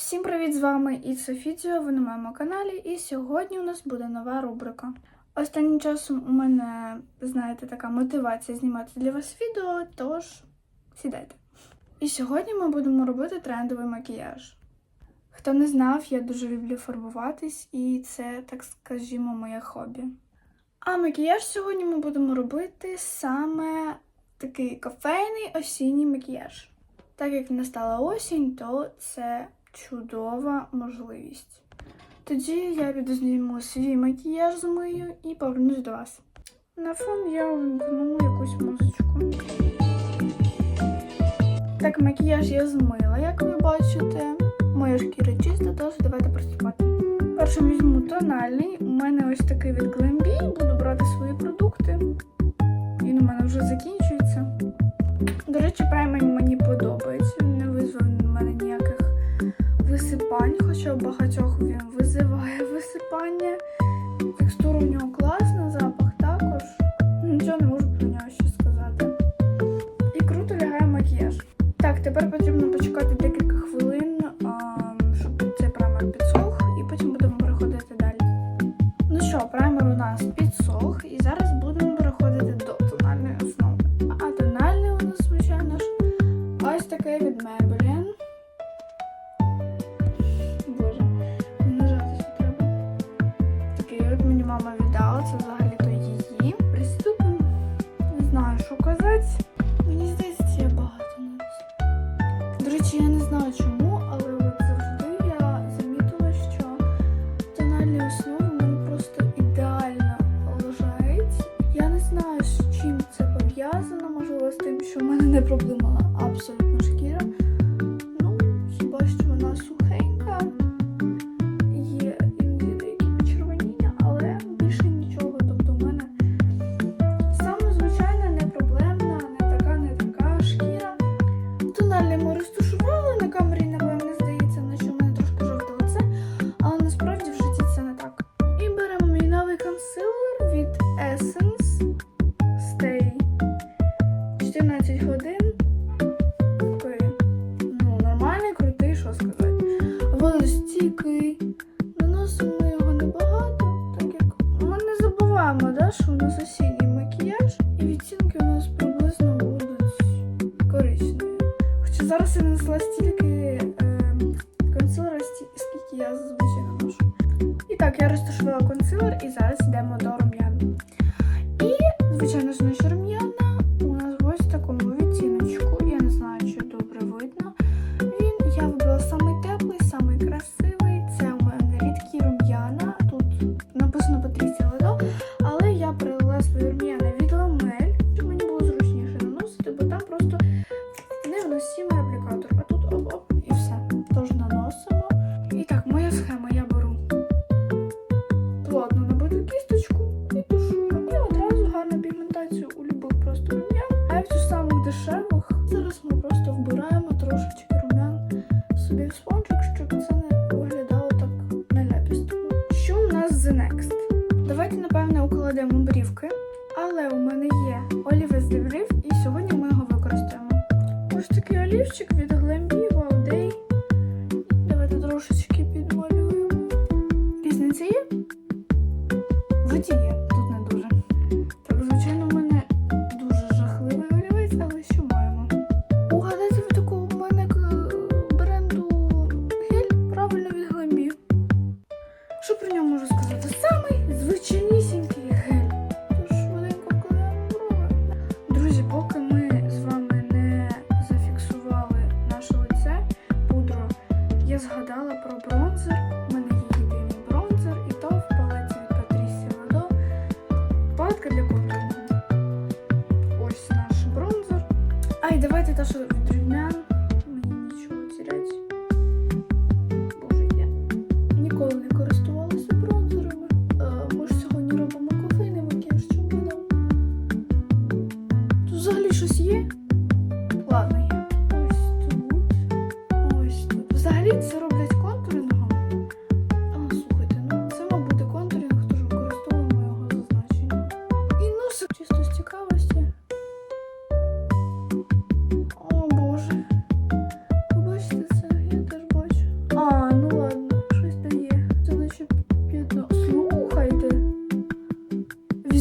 Всім привіт! З вами Іт Софідіо, ви на моєму каналі, і сьогодні у нас буде нова рубрика. Останнім часом у мене, знаєте, така мотивація знімати для вас відео, тож сідайте. І сьогодні ми будемо робити трендовий макіяж. Хто не знав, я дуже люблю фарбуватись, і це, так скажімо, моє хобі. А макіяж сьогодні ми будемо робити саме такий кофейний осінній макіяж. Так як настала осінь, то це чудова можливість. Тоді я підзніму свій макіяж змию і повернусь до вас. На фон я увімкну якусь музичку. Так, макіяж я змила, як ви бачите. Моя шкіра чиста, тож давайте приступати. Першим візьму тональний. У мене ось такий від Glambi. Буду брати свої продукти. Він у мене вже закінчується. У багатьох він визиває висипання. Текстура у нього класна, запах також. Нічого не можу про нього ще сказати. І круто лягає макіяж. Так, тепер потрібно почекати зараз я нанесла стільки е, консилера, скільки я зазвичай наношу. І так, я розташувала консилер і зараз йдемо до рум'ян. І, звичайно ж, наші рум'яна плотно набиту кісточку і тушую. І одразу гарну пігментацію у любих просто рум'ян. А в самих дешевих зараз ми просто вбираємо трошечки рум'ян собі в спонжик, щоб це не виглядало так наляпісто. Що у нас the next? Давайте, напевне, укладемо брівки. Але у мене є олівець для брів, і сьогодні ми його використаємо. Ось такий олівчик Палетка для контуру.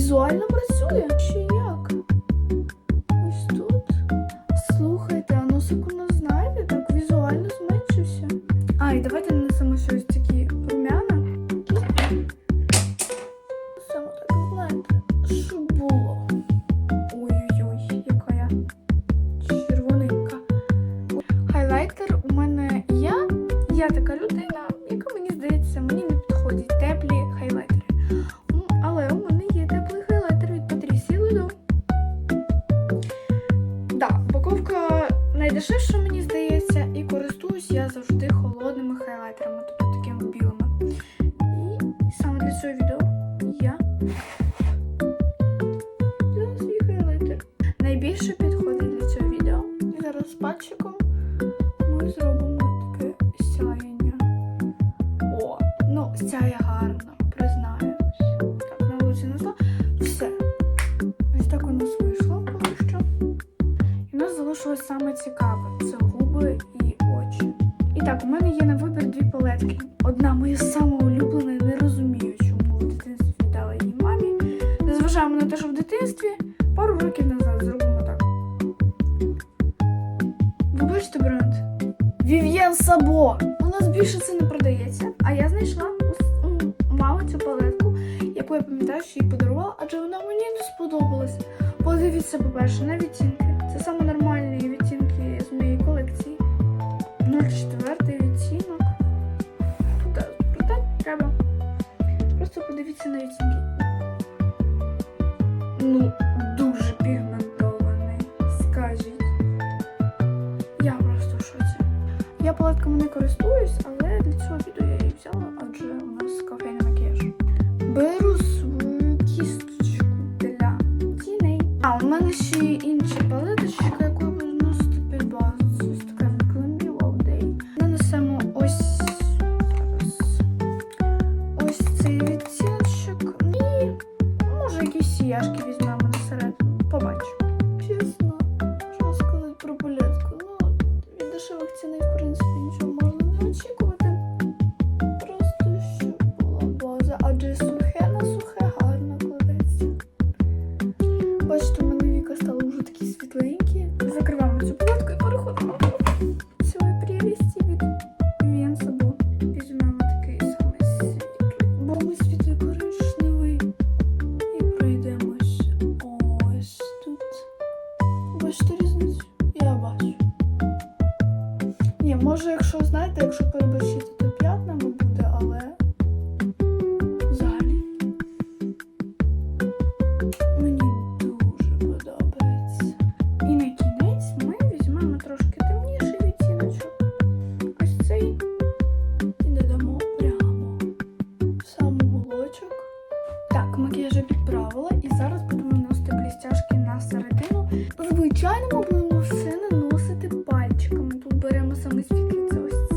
Zorla Brasília. Obrigada. Ем Сабо. У нас більше це не продається. А я знайшла у, мами цю палетку, яку я пам'ятаю, що їй подарувала, адже вона мені не сподобалась. Подивіться, по-перше, на відтінки. Це саме нормальні відтінки з моєї колекції. 0,4 відтінок. Проте е, треба. Просто подивіться на відтінки. палетками не користуюсь, але для цього відео я її взяла, адже у нас кофейний макіяж. Беру свою кісточку для тіней. А у мене ще й беремо саме світлі. цього.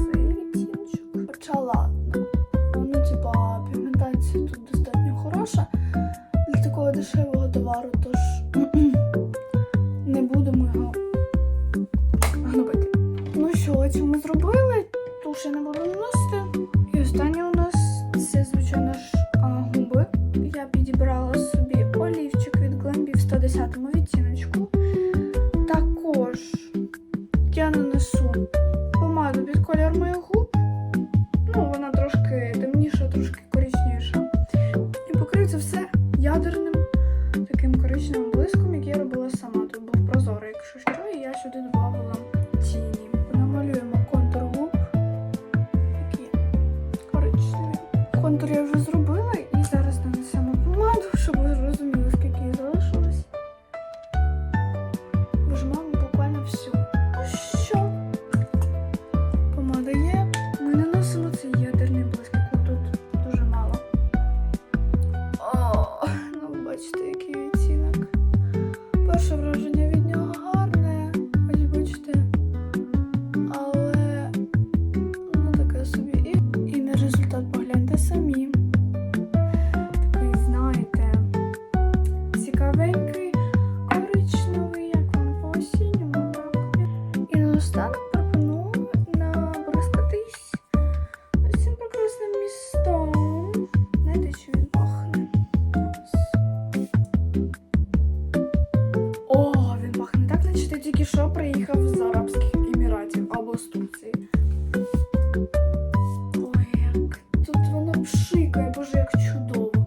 якщо приїхав з Арабських Еміратів або з Турції. Ой, як тут воно пшикає, боже, як чудово.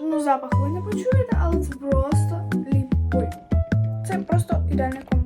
Ну, ну, запах ви не почуєте, але це просто ліпий. Це просто ідеальний комплекс.